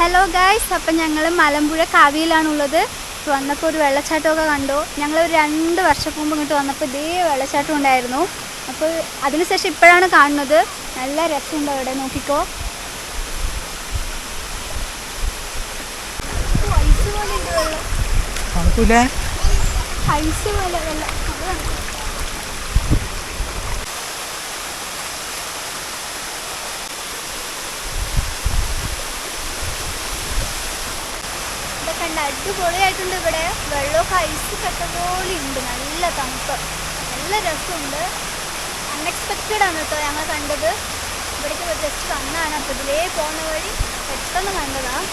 Hello guys അപ്പം ഞങ്ങൾ മലമ്പുഴ കാവിയിലാണുള്ളത്. വന്നപ്പോൾ ഒരു വെള്ളച്ചാട്ടമൊക്കെ കണ്ടു. ഞങ്ങൾ ഒരു രണ്ട് വർഷം മുമ്പ് ഇങ്ങോട്ട് വന്നപ്പോൾ ഇതേ വെള്ളച്ചാട്ടം ഉണ്ടായിരുന്നു. അപ്പോൾ അതിനുശേഷം ഇപ്പോഴാണ് കാണുന്നത്. നല്ല രസമുണ്ട് അവിടെ നോക്കിക്കോ. ഐസ് പോലെ വെള്ളം. ഉണ്ട് അടിപൊളിയായിട്ടുണ്ട് ഇവിടെ. വെള്ളമൊക്കെ ഐസ് കട്ട പോലെ ഉണ്ട്. നല്ല തണുപ്പ്. നല്ല രസമുണ്ട്. അൺഎക്സ്പെക്റ്റഡ് ആണ് കേട്ടോ ഞങ്ങൾ കണ്ടത്. ഇവിടേക്ക് ജസ്റ്റ് വന്നാണ് അപ്പോൾ ഇതിലേ പോകുന്ന വഴി പെട്ടെന്ന് കണ്ടതാണ്